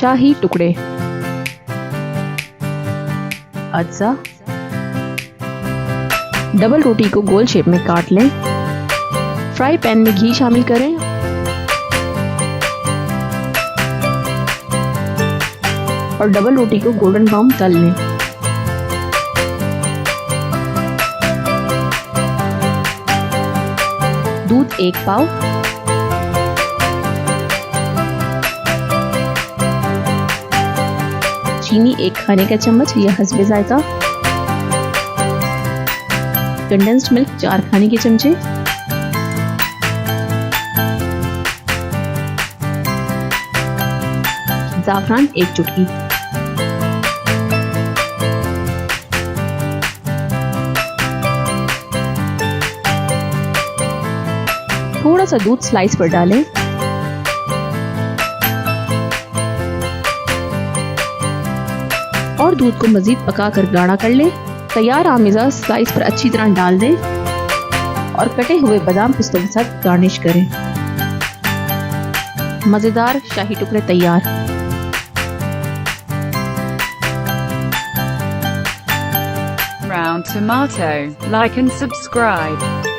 शाही टुकड़े। अज्जा डबल रोटी को गोल शेप में काट लें। फ्राई पैन में घी शामिल करें। और डबल रोटी को गोल्डन ब्राउन तल लें। दूध एक पाव। चीनी, एक खाने का चम्मच, या हसबे जायका। कंडेंस्ड मिल्क चार खाने के चमचे। जाफरान, एक चुटकी। थोड़ा सा दूध स्लाइस पर डालें। और दूध को मजीद पका कर गाढ़ा कर लें तैयार आमेजा स्लाइस पर अच्छी तरह डाल दें और कटे हुए बादाम पिस्तों के साथ गार्निश करें मज़ेदार शाही टुकड़े तैयार Round tomato. Like and subscribe.